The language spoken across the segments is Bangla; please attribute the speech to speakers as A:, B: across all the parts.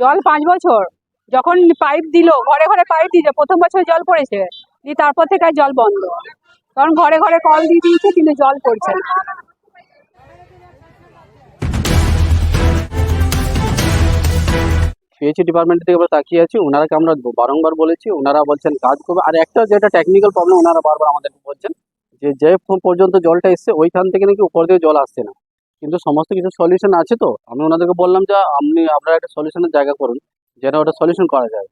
A: জল
B: পাঁচ বছর। যখন পাইপ দিল, ঘরে ঘরে পাইপ দিয়েছে, প্রথম বছর জল পড়েছে। দিয়ে তারপর থেকে আর জল বন্ধ। কারণ ঘরে ঘরে কল দিয়ে দিয়েছে, কিন্তু জল পড়ছে
A: পিএইচি ডিপার্টমেন্ট থেকে আমরা তাকিয়ে আছি, ওনারাকে আমরা বারংবার বলেছি, ওনারা বলছেন কাজ করবে। আর একটা যেটা টেকনিক্যাল প্রবলেম ওনারা বারবার আমাদেরকে বলছেন যে যে পর্যন্ত জলটা এসছে, ওইখান থেকে নাকি উপর দিয়ে জল আসছে না। কিন্তু সমস্ত কিছু সলিউশন আছে তো? আমি ওনাদেরকে বললাম যে, আপনি আপনারা একটা সলিউশনের জায়গা করুন, যেন ওটা সলিউশন করা যায়।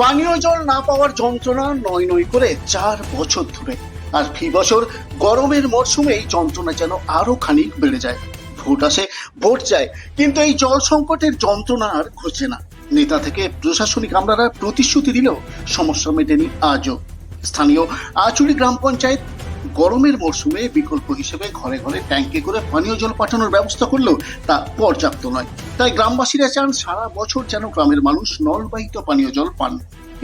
C: পানীয় জল না পাওয়ার যন্ত্রণা নয় নয় করে চার বছর ধরে। আর ফি বছর গরমের মরশুমে এই যন্ত্রণা যেন আরও খানিক বেড়ে যায়। ভোট আসে, ভোট যায়, কিন্তু এই জল সংকটের যন্ত্রণা আর ঘুরছে না। নেতা থেকে প্রশাসনিক আমলারা প্রতিশ্রুতি দিলেও সমস্যা মেটেনি আজও। স্থানীয় আচুরি গ্রাম পঞ্চায়েত গরমের মরশুমে বিকল্প হিসেবে ঘরে ঘরে ট্যাঙ্কে করে পানীয় জল পাঠানোর ব্যবস্থা করলেও তা পর্যাপ্ত নয়। তাই গ্রামবাসীরা চান সারা বছর যেন গ্রামের মানুষ নলবাহিত পানীয় জল পান।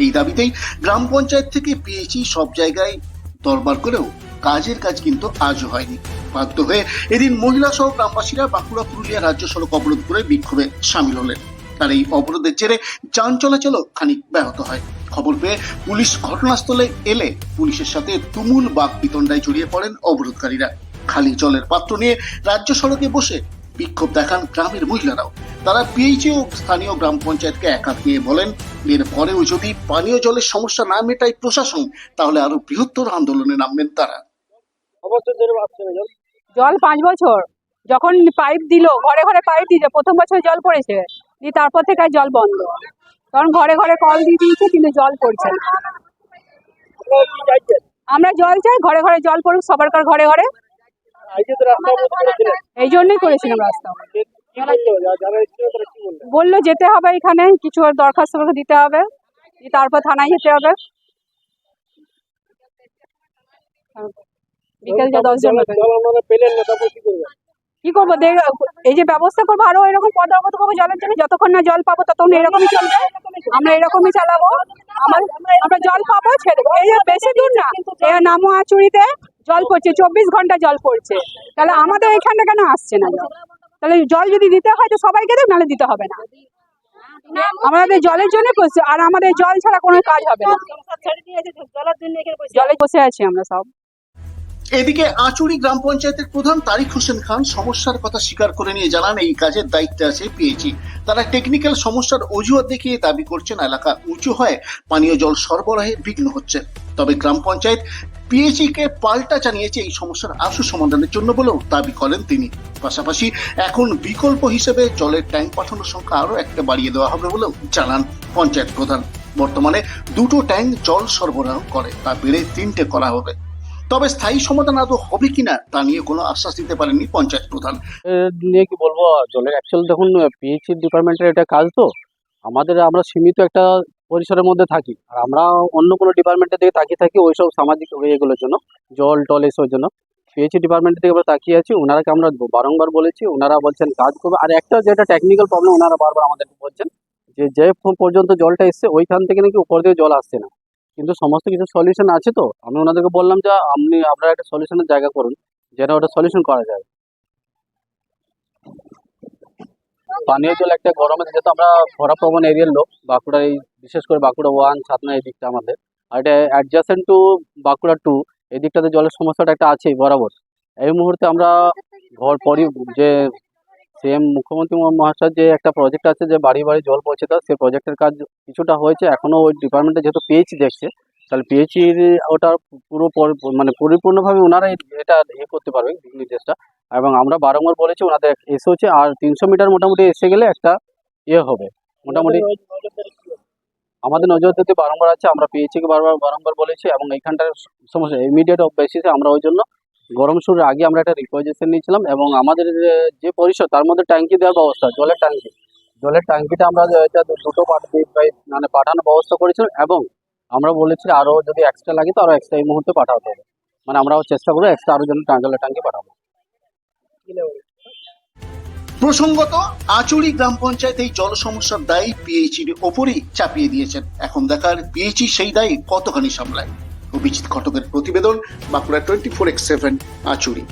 C: এই দাবিতেই গ্রাম পঞ্চায়েত থেকে পেয়েছি সব জায়গায় দরবার করেও কাজের কাজ কিন্তু আজও হয়নি। বাধ্য হয়ে এদিন মহিলা সহ গ্রামবাসীরা বাঁকুড়া, পুরুলিয়া রাজ্য সড়ক অবরোধ করে বিক্ষোভে সামিল হলেন। আর এই অবরোধের জেরে যান চলাচলও খানিক ব্যাহত হয়। খবর পেয়ে পুলিশ ঘটনাস্থলে এলে পুলিশের সাথে তুমুল বাক বিতণ্ডায় জড়িয়ে পড়েন অবরোধকারীরা। খালি জলের পাত্র নিয়ে রাজ্য সড়কে বসে বিক্ষোভ দেখান গ্রামের মহিলারাও। তারা পিএইচি ও স্থানীয় গ্রাম পঞ্চায়েতকে একাত নিয়ে বলেন এর পরেও যদি পানীয় জলের সমস্যা না মেটায় প্রশাসন তাহলে আরও বৃহত্তর আন্দোলনে নামবেন তারা।
A: জল?
B: পাঁচ বছর। যখন পাইপ দিল ঘরে ঘরে পাইপ দিয়েছে প্রথম বছর জল পড়েছে। দিয়ে তারপর থেকে আর জল বন্ধ। কারণ ঘরে ঘরে কল দিয়ে দিয়েছে কিন্তু জল পড়ছে আমরা জল চাই ঘরে ঘরে জল পড়ুক সবার কার ঘরে ঘরে। এই জন্যই করেছিলাম রাস্তা।
A: বলল
B: যেতে হবে এখানে কিছু দরখাস্ত দিতে হবে। তারপর থানায় যেতে হবে। বিকেল যে
A: কি
B: করব? দেখ এই যে ব্যবস্থা করব আরও এরকম পদাবত করব জলের জন্য যতক্ষণ না জল পাবো ততক্ষণ এরকমই চলবে। আমরা এরকমই চালাবো। আমার আমরা জল পাবো ছেড়ে দেবো। এই বেশি দূর না এই নামো আচুরিতে জল পড়ছে চব্বিশ ঘণ্টা জল পড়ছে। তাহলে আমাদের এখানটা কেন আসছে না? জল তাহলে জল যদি দিতে হয় তো সবাইকে দেখ নাহলে দিতে হবে না। আমাদের জলের জন্য করছে আর আমাদের জল ছাড়া কোনো কাজ হবে না। জলে বসে আছি আমরা সব।
C: এদিকে আচুরি গ্রাম পঞ্চায়েতের প্রধান তারিক হোসেন খান সমস্যার কথা স্বীকার করে নিয়ে জানান, এই কাজের দায়িত্বে আছে পিএইচি তারা টেকনিক্যাল সমস্যার অজুহাত দেখিয়ে দাবি করছেন, এলাকা উঁচু হয় পানীয় জল সরবরাহে বিঘ্ন হচ্ছে। তবে গ্রাম পঞ্চায়েত পিএইচি কে পাল্টা জানিয়েছে, এই সমস্যার আশু সমাধানের জন্য বলেও দাবি করেন তিনি। পাশাপাশি এখন বিকল্প হিসেবে জলের ট্যাঙ্ক পাঠানোর সংখ্যা আরও একটা বাড়িয়ে দেওয়া হবে বলেও জানান পঞ্চায়েত প্রধান। বর্তমানে দুটো ট্যাঙ্ক জল সরবরাহ করে, তা বেড়ে তিনটে করা হবে। তবে স্থায়ী সমাধান আদৌ হবে কিনা তা নিয়ে কোনো আশ্বাস দিতে পারেননি পঞ্চায়েত প্রধান।
A: নিয়ে কি বলব, জলের অ্যাকচুয়াল দেখুন পিএইচি ডিপার্টমেন্টের এটা কাজ তো। আমাদের, আমরা সীমিত একটা পরিসরের মধ্যে থাকি। আর আমরা অন্য কোনো ডিপার্টমেন্টের দিকে তাকিয়ে থাকি ওইসব সামাজিক এগুলোর জন্য, জল, টল এসবের জন্য। পিএইচি ডিপার্টমেন্টের দিকে আমরা তাকিয়ে আছি, ওনারাকে আমরা বারংবার বলেছি, ওনারা বলছেন কাজ করবে। আর একটা যেটা টেকনিক্যাল প্রবলেম ওনারা বারবার আমাদেরকে বলছেন যে যে পর্যন্ত জলটা এসছে, ওইখান থেকে নাকি উপর দিয়ে জল আসছে না। কিন্তু সমস্ত কিছু সলিউশন আছে তো? আমি ওনাদেরকে বললাম যে, আপনি আপনারা একটা সলিউশনের জায়গা করুন, যেন ওটা সলিউশন করা যায়। পানীয় জল একটা গরমে, যেহেতু আমরা খরাপ্রবণ এরিয়ার লোক বাঁকুড়া এই, বিশেষ করে বাঁকুড়া ওয়ান ছাতনা এই দিকটা আমাদের। আর এটা অ্যাডজাসেন্ট টু বাঁকুড়া টু এই দিকটাতে জলের সমস্যাটা একটা আছেই, বরাবর। এই মুহূর্তে আমরা ঘর পরি যে সেম মুখ্যমন্ত্রী মহাশয় যে একটা প্রজেক্ট আছে যে বাড়ি বাড়ি জল পৌঁছে দেওয়া সেই প্রজেক্টের কাজ কিছুটা হয়েছে। এখনও ওই ডিপার্টমেন্টে যেহেতু পিএইচি দেখছে, তাহলে পিএইচির ওটা পুরো মানে পরিপূর্ণভাবে ওনারা এটা ইয়ে করতে পারবে নির্দেশটা। এবং আমরা বারংবার বলেছি ওনাদের এসে হচ্ছে আর তিনশো মিটার মোটামুটি এসে গেলে একটা ইয়ে হবে। মোটামুটি আমাদের নজরদারিতে বারংবার আছে, আমরা পেয়েছি বারবার, বারংবার বলেছি এবং এইখানটার সমস্যা ইমিডিয়েট বেসিসে আমরা ওই জন্য গরম শুরুর আগে আমরা একটা রিকোয়েজেশন নিয়েছিলাম এবং আমাদের যে- পরিষদ, তার মধ্যে ট্যাঙ্কি দেওয়ার ব্যবস্থা, জলের ট্যাঙ্কি। জলের ট্যাঙ্কিটা আমরা দুটো মানে পাঠানোর ব্যবস্থা করেছিলাম এবং আমরা বলেছি আরও যদি এক্সট্রা লাগে তো আরও এক্সট্রা এই মুহূর্তে পাঠাতে হবে। মানে আমরাও চেষ্টা করব এক্সট্রা আরও জন্য জলের ট্যাঙ্কি পাঠাবো।
C: প্রসঙ্গত, আচুরি গ্রাম পঞ্চায়েত এই জল সমস্যার দায় পিএইচির ওপরই চাপিয়ে দিয়েছেন। এখন দেখার পিএইচি সেই দায়ী কতখানি সামলায়? অভিজিৎ ঘটকের প্রতিবেদন Bankura twenty four x seven Achuri.